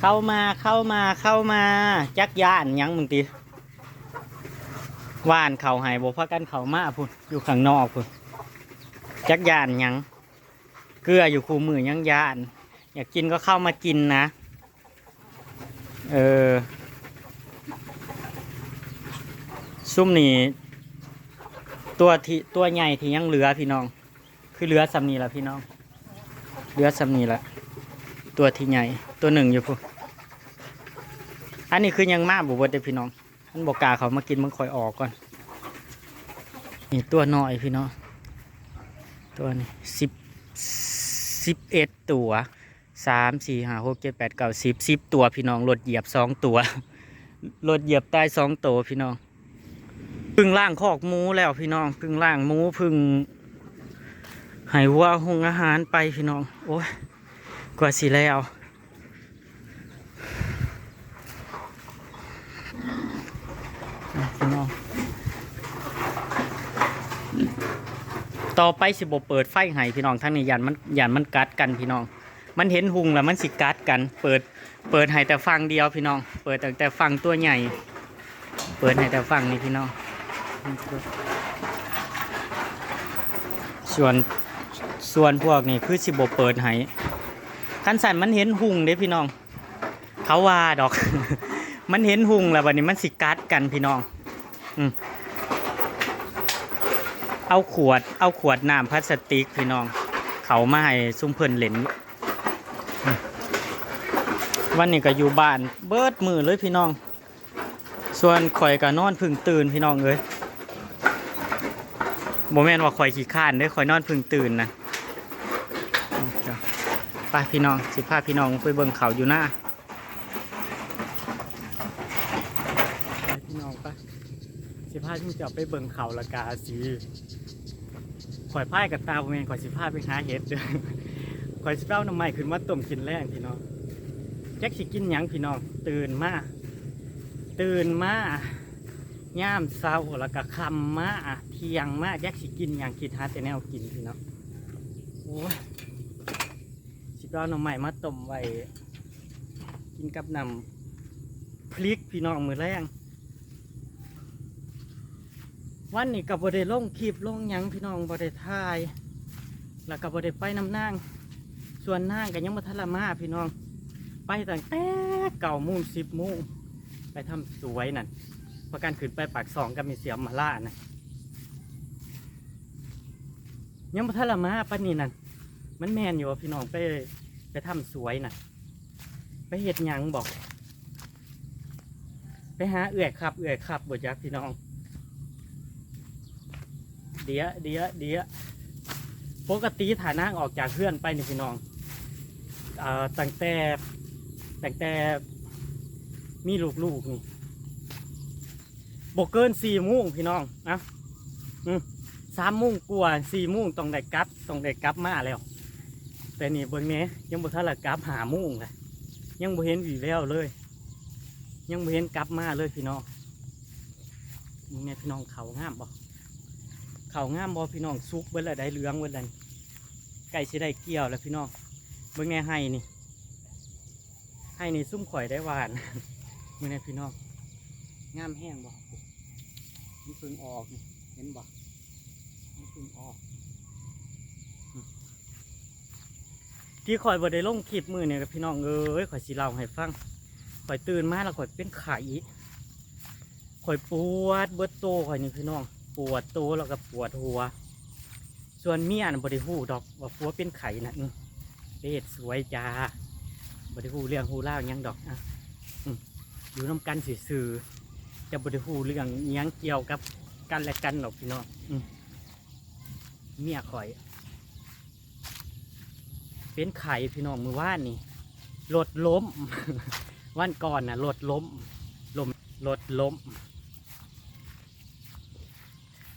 เข้ามาเข้ามาเข้ามาจักย่านยังมึงติว่านเขาหายบ่พากันเขามาพุ่นอยู่ข้างนอกพุ่นจักย่านยังเกลืออยู่คูมือยังย่าน อยากกินก็เข้ามากินนะ เออซุ่มนี่ตัวที่ตัวใหญ่ที่ยังเหลือพี่น้อง คือเหลือสำนีละพี่น้องเหลือสำนีละตัวที่ใหญ่ตัวหนึ่งอยู่พุ่น อันนี้คือยังมากบุบเด้อพี่น้องอันบอกกาเขามากินมันคอยออกก่อนนี่ตัวน้อยพี่น้องตัวนี้สิบสิบเอ็ดตัวสามสี่ห้าหกเจ็ดแปดเก้าสิบสิบตัวพี่น้องรถเหยียบสองตัวรถเหยียบใต้สองตัวพี่น้องพึ่งล่างคอกหมูแล้วพี่น้องพึ่งล่างหมูพึ่งหายวัวหงอาหารไปพี่น้องโอ้ยกว่าสิแล้วอะพี่น้อง ต่อไปสิบเปิดไฟให้พี่น้องทั้งนี้ยันมันยันมันกัดกันพี่น้อง มันเห็นหุงแล้วมันสิกัดกัน เปิดเปิดให้แต่ฟังเดียวพี่น้อง เปิดแต่แต่ฟังตัวใหญ่ เปิดให้แต่ฟังนี่พี่น้อง ส่วนส่วนพวกนี้คือสิบเปิดให้คันสันมันเห็นหุงเด้พี่น้อง เขาว่าดอก มันเห็นหุงแล้ววันนี้มันสิกัดกันพี่น้อง อืม เอาขวด เอาขวดน้ำพลาสติกพี่น้อง เขามาให้ซุ่มเพิ่นเหล่นวันนี้ก็อยู่บ้านเบิดมือเลยพี่น้อง ส่วนข่อยก็นอนพึ่งตื่นพี่น้องเอ้ยโมแมนว่าข่อยขี้ข้านเด้อข่อยนอนพึ่งตื่นนะไปพี่น้องสิพาพี่น้องไปเบิ่งเขาอยู่หน้าพี่น้องไปสิพาที่จะไปเบิ่งเขาละกาสี ข่อยพ่ายกับตาโมแมนข่อยสิพาไปหาเห็ดเด้อข่อยสิเป้าน้ำใหม่ขึ้นมาต้มกินแรงพี่น้องแจ็คสิกินหยังพี่น้องตื่นมาตื่นมาย่ามเศร้าแล้วก็คำมาเที่ยงมาแยกสิกินอย่งคิดหาแต่แนวกินพี่เนาะโอ้ยสิบเอาหน่อใหม่มาต้มไว้กินกับน้ำพริกพี่น้องมือแรง วันนี้กับบได้ลงคลิปลงยังพี่น้องบได้ถ่าย แล้วกับบได้ไปน้ำนางส่วนนางก็ยังมาทละมาพี่น้อง ไปตั้งแต่เก่ามุ่งสิบโมงไปทำสวยนั่นประกันขึ้นไปปากสองก็มีเสียมมาล่านะยังบ่ทันละมาปานนี้นั่นมันแมนอยู่พี่น้องไปไปทำสวยน่ะ ไปเห็ดยังบอก ไปหาเอื่อยขับ เอื่อยขับบจักพี่น้อง เดี๋ยเดี๋ยเดี๋ยปกติฐานะออกจากเพื่อนไปนี่พี่น้องเอ่อตั้งแต่ตั้งแต่มีลูกๆนี่บกเกินสี่มุ้งพี่น้องนะอืมสามมุ้งกว่าสี่มุ้งต้องได้กลับต้องได้กลับมาแล้ว แต่นี่เบิ่งนี้ยังบ่ทันละกลับหามุ้งเลยยังบ่เห็นวีแววเลย ยังบ่เห็นกลับมาเลยพี่น้องมึงเนี่ยพี่น้องเขางามบ่ เขางามบ่พี่น้องสุกเบิ่ละได้เหลืองเบิ่ละไก่สิได้เกี่ยวแล้วพี่น้องเบิ่งแน่ให้นี่ ให้นี่ซุ่มข่อยได้หวานเมื่อในพี่น้องงามแห้งบ่มันเพึ่งออกนี่เห็นบ่มันเพึ่งออก ที่ข่อยบ่ได้ลงคลิปมือเนี่ยกับพี่น้องเอ้ยข่อยสิเล่าให้ฟังข่อยตื่นมาแล้วข่อยเป็นไข้ข่อยปวดเบิดโตข่อยนี่พี่น้อง ปวดโตแล้วก็ปวดหัว ส่วนเมียนะบ่ได้ฮู้ดอกว่าผัวเป็นไข้นะอืมเฮ็ดสวยจ้าบริหูเรื่องหูเล่ายังดอกอะอืมอยู่น้ำกันสื่อๆจะบริหูเรื่องหยังเกี่ยวกับกันและกันหรอกพี่น้องอืมเมียข่อย เป็นไข่พี่น้องมือว่านนี่รถล้ม วันก่อนน่ะรถล้มล้มรถล้ม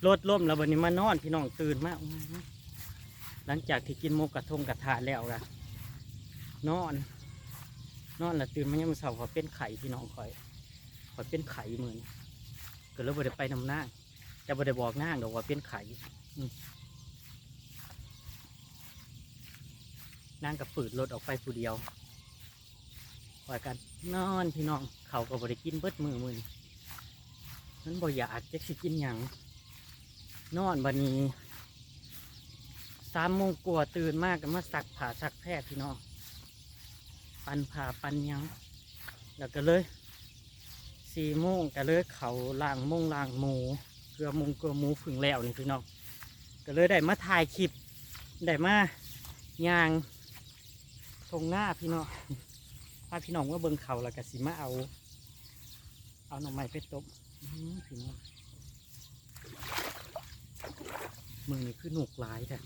รถล้มแล้ววันนี้มานอนพี่น้องตื่นมากหลังจากที่กินหมูกระทงกระทะแล้วอะนอน นอนแล้วตื่นมายังมือเสาร์ขอเป็นไข่พี่น้องคอยขอยเป็นไข่เหมือนก็เลยบ่ได้ไปนำหน้างแต่บ่ได้บอกหน้างดอกว่าเป็นไข่อืมนางกับฝืดรถออกไปผู้เดียวคอยกันนอนพี่น้องเขาก็บ่ได้กินเบิดมือมือนี้นบ่อยากจะสิกินหยัง นอนบันนี้สามโมงกว่าตื่นมากก็มาสักผ่าสักแพทย์พี่น้องปันผ่าปันยัง แล้วก็เลยสี่โมงก็เลยเขาล่างโมงล่างหมูเกลือมงเกลือหมูผึ่งแล้วนี่พี่น้องก็เลยได้มาถ่ายคลิปได้มาย่างตรงหน้าพี่น้องพาพี่น้องว่าเบิ่งเขาแล้วก็สิมาเอา เอาหน่อไม้ไปตบพี่น้อง มือนี่คือหนุกหลายแต่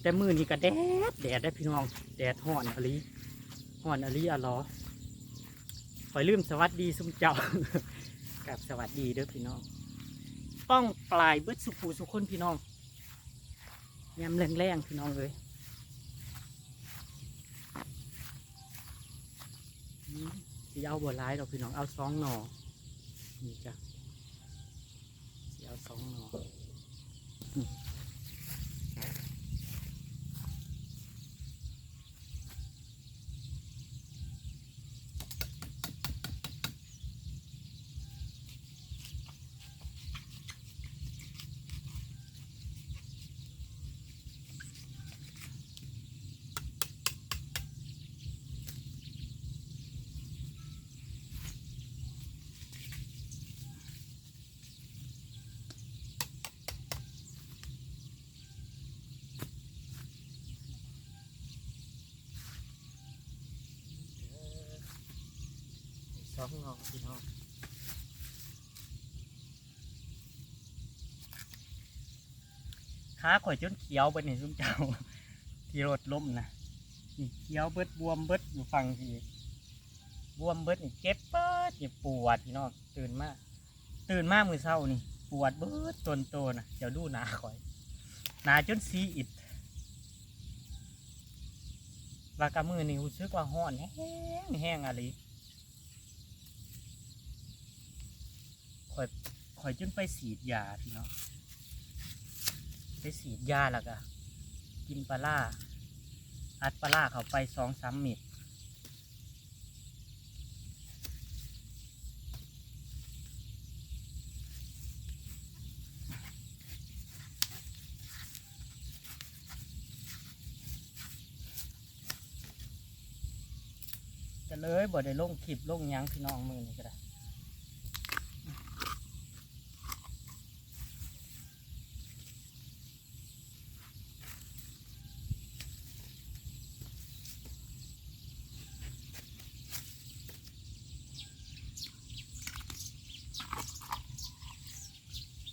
แต่มือนี่ก็แดดแดดได้พี่น้อง แดดห่อนอะลีห่อนอะลีอะล้อขอยลืมสวัสดีสุมเจ้ากับสวัสดีเด้อพี่น้อง ป้องปลายเบิดสุขูสุขคนพี่น้องยำแรงๆพี่น้องเลยสิเอาบัวร้ายดอกพี่น้องเอาสองหน่อนี่จ้ะสิเอาสองหน่อ สองหน่อพี่น้องขาข่อยจนเขียวไปนี่สุมเจ้า ที่รถล้มนะนี่เขียวเบิดบวมเบิดอยู่ฟังทีบวมเบิดนี่เจ็บเบิดนี่ปวดพี่น้องตื่นมาก ตื่นมากมือเศร้านี่ ปวดเบิดตนโตนะเดี๋ยวดูหนาข่อยหนาจนซีอิดวากามือนี่รู้สึกว่าห้อนแห้งแห้งอะไร ข่อยข่อยจนไปสีดยาพี่น้องไปสีดยาแล้วก็กินปลาล่าอัดปลาล่าเขาไปสองสามเม็ดจะเลยบ่ได้ลงคลิปลงยังพี่น้องมือนี่ก็ได้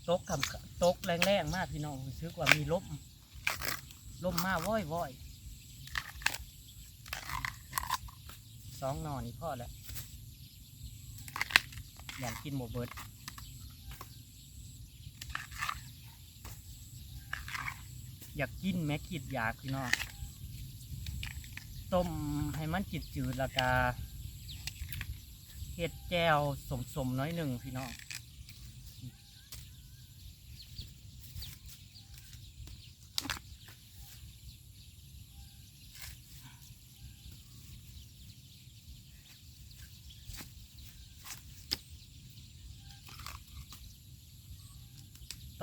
ตกกับตกแรงๆ มากพี่น้องรู้สึกว่ามีลมลมมาว่อยว่อยสองนอนี่พ่อแล้วอยากกินหมูเบิดอยากกินแม็กกิดอยากพี่น้องต้มให้มันจิตจืดแล้วก็เห็ดแจวสมๆน้อยหนึ่งพี่น้อง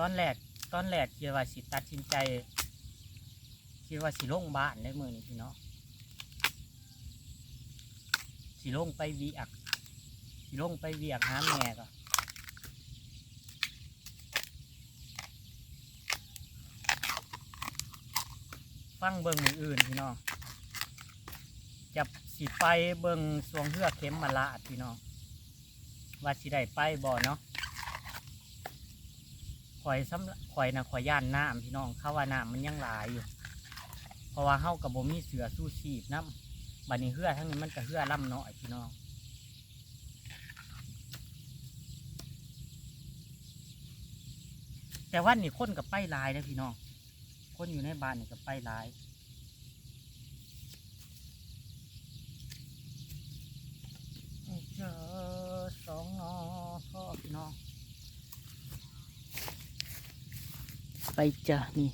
ตอนแรกตอนแรกคิดว่าสิตัดสินใจคิดว่าสิลงบ้านได้มือนี้พี่น้องสิลงไปเวียกสิลงไปเวียกหาแม่ก็ฟังเบิ่งมืออื่นพี่น้องจะสิไปเบิ่งสวงเฮือกเข็มมาละพี่น้องว่าสิได้ไปบ่เนาะ ข่อยซ้ำข่อยนะข่อยย่านน้ำพี่น้องเขาว่าน้ำมันยังหลายอยู่ เพราะว่าเฮากับบ่มีเสือสู้ชีพน้ำบัดนี้เหือทั้งนี้มันก็เหือล่ำน้อยพี่น้องแต่ว่านี่คนกับไปลายนะพี่น้องคนอยู่ในบ้านนี่กับไปลายเจอสองนอพ่อพี่น้อง ไปจ้ะนี่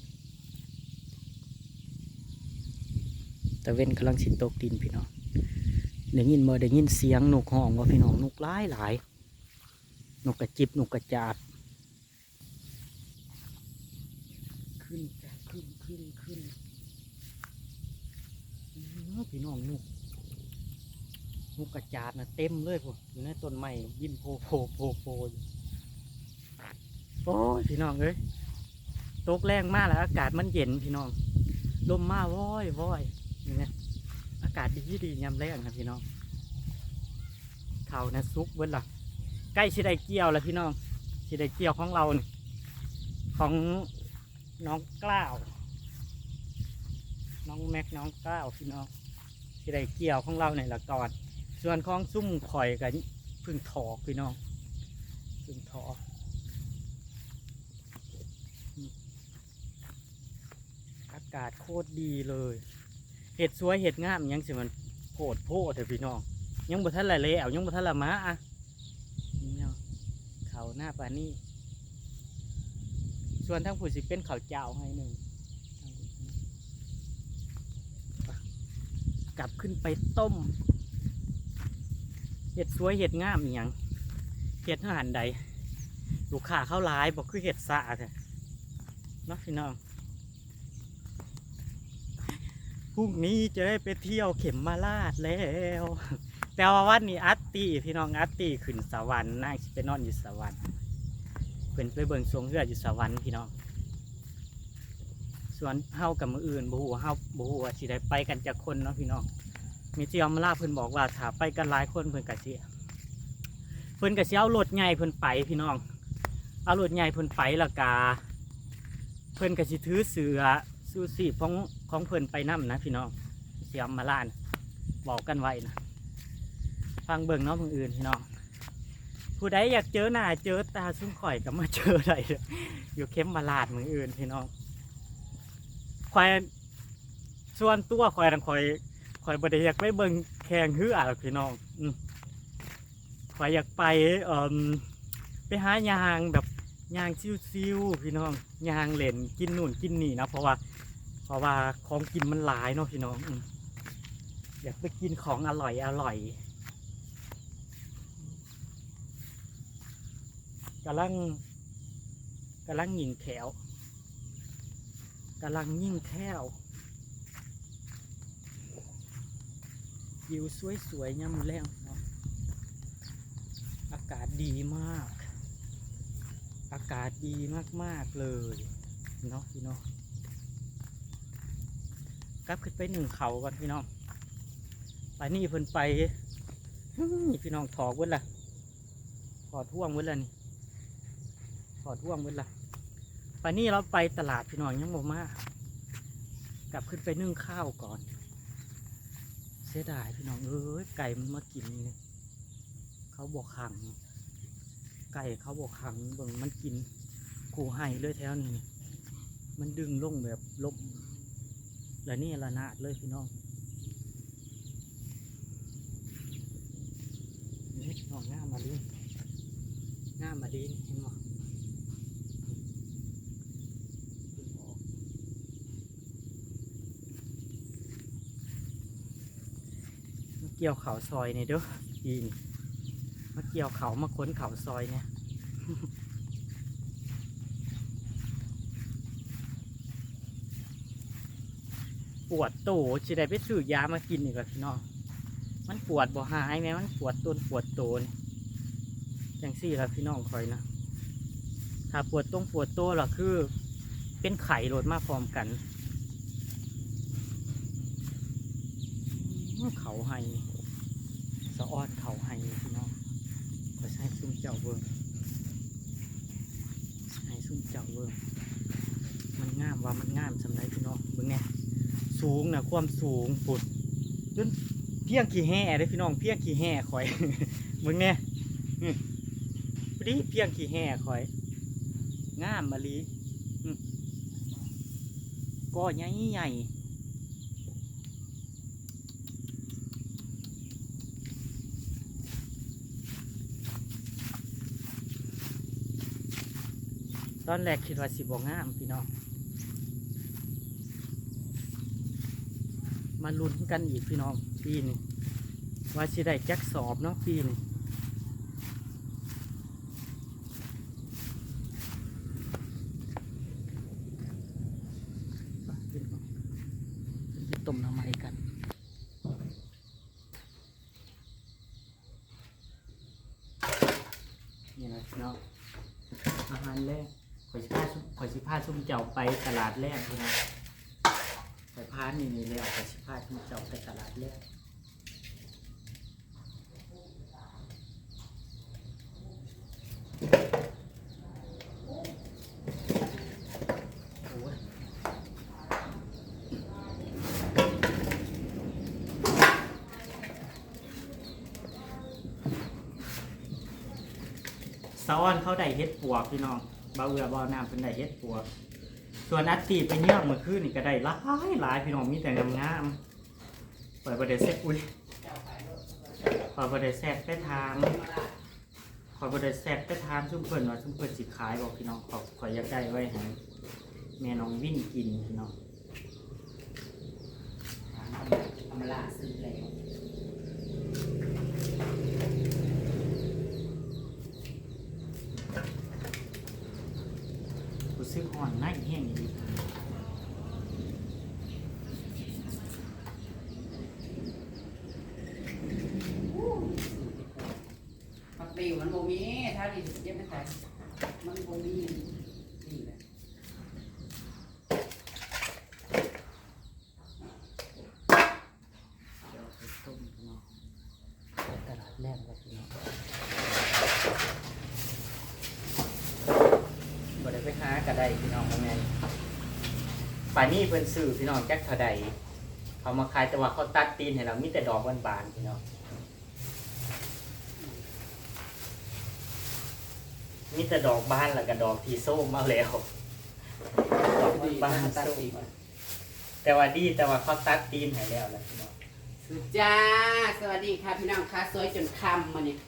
ตะเว้นกำลังสิตกดินพี่น้องได้ยินบ่ได้ยินเสียงนกห้องว่าพี่น้องนกหลายหลายนกกระจิบนกกระจาด ขึ้นจ้ะขึ้นขึ้นขึ้นอื้อพี่น้องนกนกกระจาดนะเต็มเลยพวกอยู่ในต้นไม้บินโผล่โผล่โผล่โผล่อยู่โอ้ยพี่น้องเอ้ย ตกแรงมากแล้วอากาศมันเย็นพี่น้องลมมาว้อยว้อยนี่ไงอากาศดีดียามแรงครับพี่น้องเขานะซุกเบิ้ลล่ะใกล้ชิไดเกี่ยวแล้วพี่น้องชิไดเกี่ยวของเรานี่ของน้องกล้าว น้องแม็กน้องกล้าวพี่น้องที่ไดเกี่ยวของเราในละก่อน ส่วนของซุ่มข่อยกันพึ่งถอกพี่น้องพึ่งถอกอืมอากาศโคตรดีเลย เห็ดสวยเห็ดงามยังสิมันโพดโพดเถอะพี่น้อง ยังบ่ทันละเละเอายังบ่ทันละมาอะนี่เนาะเขาหน้าปานี่ส่วนทั้งผู้สิเป็นเขาเจ้าให้หนึ่งกลับขึ้นไปต้ม เห็ดสวยเห็ดงามอย่างเห็ดทหารใด ลูกค้าเข้าร้ายบอกคือเห็ดสะอาดเนาะพี่น้อง พรุ่งนี้จะได้ไปเที่ยวเข็มมาลาดแล้ว แต่ว่าวันนี้อัตตีพี่น้องอัตตีขึ้นสวรรค์นั่งไปนอนอยู่สวรรค์เพิ่นไปเบิ่งสวงเรืออยู่สวรรค์พี่น้องส่วนเฮากับมืออื่นบ่ฮู้ว่าเฮาบ่ฮู้ว่าสิได้ไปกันจักคนเนาะพี่น้องมีเจียวมาลาเพิ่นบอกว่าถ้าไปกันหลายคนเพิ่นก็สิเพิ่นก็สิเอารถใหญ่เพิ่นไปพี่น้องเอารถใหญ่เพิ่นไปละกา เพิ่นก็สิถือเสือสู้สีของ ของเพิ่อนไปนํนะพี่น้องเสียมาลานบอกกันไว้นะฟังเบิ่งเนาะมืออื่นพี่น้องผู้ใดอยากเจอหน้าเจอตาซุ้มข่อยก็มาเจอได้อยู่เข้มมาลาดมืออื่นพี่น้องข่อยส่วนตัวข่อยนังข่อยข่อยบ่ได้อยากไปเบิ่งแข่งฮืออะพี่น้องข่อยอยากไปเอ่อไปหายางแบบยางซิวๆพี่น้องยางเล่นกินนู่นกินนี่นะเพราะว่า เพราะว่าของกินมันหลายเนาะพี่น้องอยากไปกินของอร่อยอร่อยกำลังกำลังยิงแถวกำลังยิ่งแถววิวสวยๆย่ำแรงเนาะอากาศดีมาก อากาศดีมากๆเลยเนาะพี่น้อง กลับขึ้นไปหนึ่งเขาก่อนพี่น้องไปนี่เพิ่นไปนี่พี่น้องถอกเว้นละถอดท่วงเว้นละนี่ถอดห่วงหมดละไปนี่เราไปตลาดพี่น้องยังบ่มากลับขึ้นไปนึ่งข้าวก่อน เสียดายพี่น้องเอ้ยไก่มันมากินนี่เขาบอกขัง ไก่เขาบอกขังเบิ่งมันกินกูให้เลยแถวนี่มันดึงลงแบบลบ และนี่ละนาดเลยพี่น้องนี่พี่น้องง่ามาลีง่ามาลีนเห็นไหมมาเกี่ยวเขาซอยนี่เด้ออีนมาเกี่ยวเขามาค้นเขาซอยเนี่ย ปวดโตสิได้ไปซื้อยามากินอีกแล้วพี่น้องมันปวดบ่หายไหมมันปวดต้นปวดโตนี่จังสี่แล้วพี่น้องคอยนะถ้าปวดตรงปวดโตล่ะคือ เป็นไข่โหลดมาพร้อมกันเขาให้สะออดเขาให้พี่น้องก็ใช้ซุ่มเจ้าเวิร์ใช้ซุ่มเจ้าเวิร์มันงามว่ามันงามสำไรพี่น้องเบิ่งเนี่ย สูงนะความสูงปุดจนเพียงขี่แห่เลยพี่น้องเพียงขี่แห่คอยเบิ่งเนี่ยพอดีเพียงขี่แห่คอยงามมาลีอื้อก็ใหญ่ใหญ่ตอนแรกคิดว่าสิบงามพี่น้อง มาลุ้นกันอีกพี่น้องปีนี้ว่าสิได้แจักสอบเนาะปีนี้ไปต้มน้ำใหม่กันนี่นะพี่น้องอาหารแรกข่อยสิพาข่อยสิพาซุ่มเจ้าไปตลาดแรกพี่น้อ สะออนเขาได้เฮ็ดปวกพี่น้องบ่าวเอือบ่าวน้ำเป็นได้เฮ็ดปวก ส่วนอัตตีไปเยี่ยมเมื่อคืนนี่ก็ได้หลายหลายพี่น้องมีแต่งามงามๆ เปิดประเดี๋ยวเซ็ตอุ้ยเปิดประเดี๋ยวแซดไปทางขอยประเดี๋ยวแซดไปทางซุ่มเพิ่นว่าซุ่มเพิ่นสิขายบอกพี่น้องขอขอยอยากได้ไว้ให้แม่น้องวิ่นกินพี่น้องอำมาลาซื้อแล้วรู้สึกอ่อนในแห้งดี ผักติวมันบ่มีถ้าดิเจ็บไม่ใส่มันโบ่มีนี่แหละเดี๋ยวไปต้มพี่น้องตลาดแรกเลยพี่น้องบ่ได้ไปหากระไดพี่น้องว่าแม่นป่านนี้เพิ่นซื้อพี่น้องแจ็คเท่าใดเขามาขายแต่ว่าเขาตัดตีนให้เรามีแต่ดอกบานๆพี่น้อง มีแต่ดอกบานแล้วก็ดอกที่ส้มมาแล้วดอกดีบานตัดส้มติวแต่ว่าดีแต่ว่าเขาตัดตีนให้แล้วแหละพี่น้องสุดจ้า สวัสดีค่ะพี่น้องค่ะสวยจนค่ำมาเนี่ย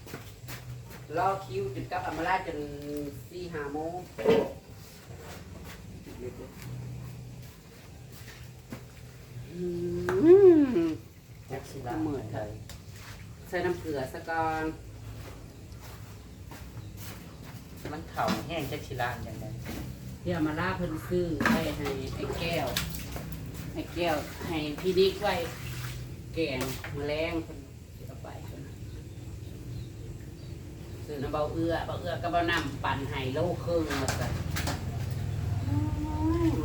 รอคิวจนกลับอำมาลาจนสี่ห้าโมงอืมแจ็คสิลาเหมือนกัน ใส่น้ำเกลือซะก่อน มันเข่าแห้งแจ็คชิลานอย่างไรที่เอามาลาเพิ่นซื้อไว้ให้ไอ้แก้วให้แก้วให้พี่นิกไว้แกงแมลงเพิ่นเอาไปเพิ่นซื้อน้ำเบาเอื้อเบาเอื้อก็เบาน้ำปั่นให้โลครึ่งมาสั่น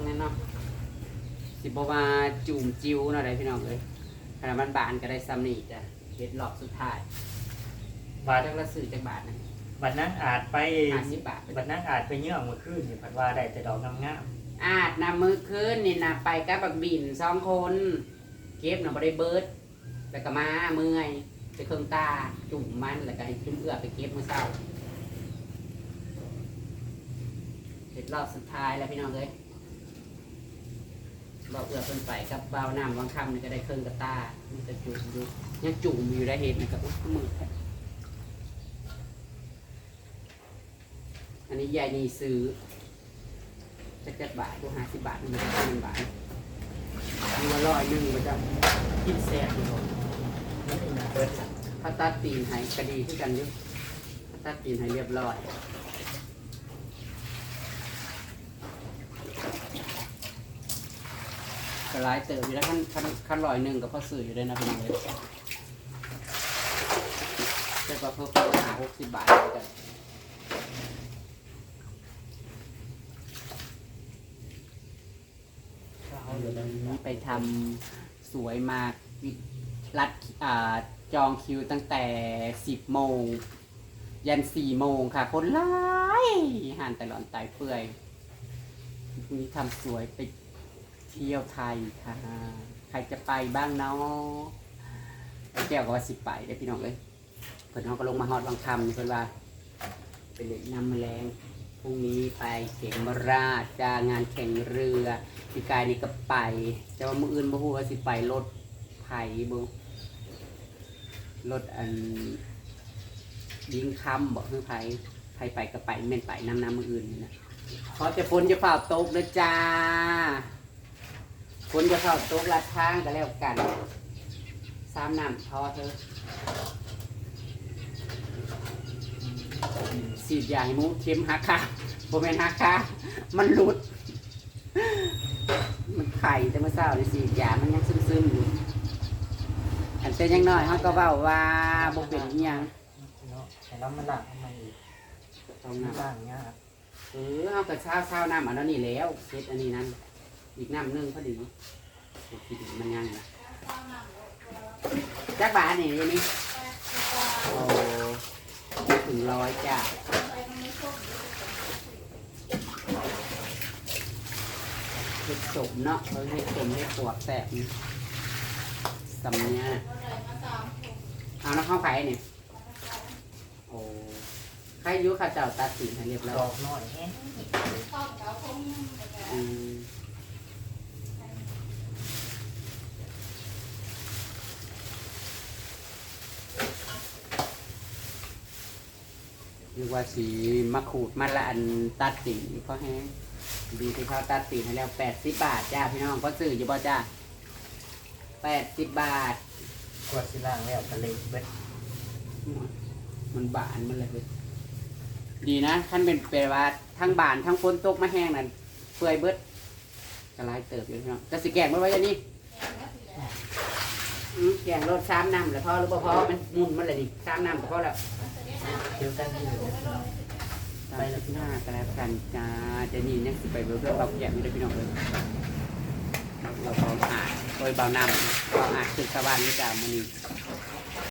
แน่เนาะสิบว่าจุ่มจิ้วเนาะได้พี่น้องเอ้ยขนาดมันบานก็ได้ซ้ำนี่จ้ะเฮ็ดรอบสุดท้ายบาทจังละซื้อจักบาทนะ บัดนั้นอาจไปห้าสิบบาท บัดนั้นอาจไปเยื่อเมื่อคืนนี่พัดว่าได้แต่ดอกงามอาจนำมือขึ้นนี่นะไปกับบักบินสองคน เก็บน่ะบ่ได้เบิดแล้วก็มาเมื่อยไปเครื่องตาจุ่มมันแล้วก็ให้จุ่มเอื้อไปเก็บมื้อเช้าเสร็จรอบสุดท้ายแล้วพี่น้องเอ้ยเบาเอื้อเพิ่นไปกับเบาน้ำวังคำนี่ก็ได้เครื่องกระตามันจะจุ่มอยู่ยังจุ่มอยู่ได้เห็นนะครับอุ๊ยมือแทะ อันนี้ยายนีซื้อจะเจ็ดบาทตัวห้าสิบบาทมันจะเป็นบาทมีว่าร้อยหนึ่งมันจะกินแซ่บอยู่บ่นี่เป็นนะเปิดจ้ะถ้าตัดตีนให้กระดีขึ้นกันอยุ่ตัดตีนให้เรียบร้อยกระไรเติมอยู่แล้วขั้นขั้นขั้นร้อยหนึ่งกับพ่อสื่ออยู่ด้วยนะพี่น้องเลยแต่ก็เพิ่มไปหาหกสิบบาทแล้วกันเอาอยู่แล้ว นี้ ไปทำสวยมากรัดอจองคิวตั้งแต่สิบโมง ยันสี่โมงค่ะ คนร้ายห่านแต่หลอนตายเปื่อยพรุ่งนี้ทำสวยไปเที่ยวไทยค่ะ ใครจะไปบ้างเนาะแก้วก็ว่าสิบไปได้พี่น้องเลยเพิ่นเขาก็ลงมาฮอดบางคำนี่เพิ่นว่า ไปเล่นน้ำแมลง พรุ่งนี้ไปเสียงมราชจ้างานแข่งเรือพี่กายนี่ก็ไปแต่ว่ามืออื่นบ่ฮู้ว่าสิไปรถไผ่บ่รถอันยิงคำบอกเพื่อไผ่ไผ่ไปก็ไปเม่นไปน้ำน้ำมืออื่นนะเนะขอจะฝนจะฝ่าตกนะจ้าฝนจะฝ่าตกลัดทางก็แล้วกันสามน้ำพอเธอะสีดยางมูเข็มหักค่ะ บแมนหักค่ะ มันหลุด มันไข่แต่เมื่อเช้าในสีดยามันยังซึมๆอยู่อันเป็นยังน้อยเขาก็เบ้าว่าบ่เป็นอิหยังเนาะแต่เรามาหลังทำไมอีกต้องไม่น้ำบ้างเงี้ยเออเอากระเช้าเช้าน้ำอันนั้นนี่แล้วเช็ดอันนี้นั่นอีกน้ำหนึงพอดีคิดดูมันยังนะจักบาทนี่อันนี้โอ้ถึงร้อยจ้า เห็ดสมเนาะเออเห็ดสมเห็ดปวกแสบนี่สำเนียงเอาน้ำข้าวไผ่เนี่ยโอ้ใครอยุข้าเจ้าตัดสินให้เรียบร้อยดอกน้อยแฮะอืมเรียกว่าสีมะขูดมาละอันตัดสีเพราะแห้ง ดีที่เขาตัดสีให้แล้วแปดสิบบาทจ้าพี่น้องก็ซื้ออยู่บ่จ้าแปดสิบบาทกวดสิล่างแล้วทะเลเบ็ดมันบานมันเลยเว้ยดีนะท่านเป็นเปรว่าทั้งบานทั้งฝนตกมาแห้งนั่นเปื่อยเบิดกระไรเติบอยู่พี่น้องจะสิแกงมันไว้ยังนี่อืมแกงรสซ้ำน้ำแล้วพอหรือเปล่าพอมันมุนมันเลยนี่ซ้ำน้ำก็พอแล้วเกี่ยวกัน ไปแล้วพี่หน้ากันแล้วกันจ้าจะนี่เนี่ยสิไปเบอร์เพื่อเราแกะไม่ได้พี่น้องเลยเราเราอาดโดยเบาน้ำเบาอาดคือสวรรค์นี่จ้ามันนี่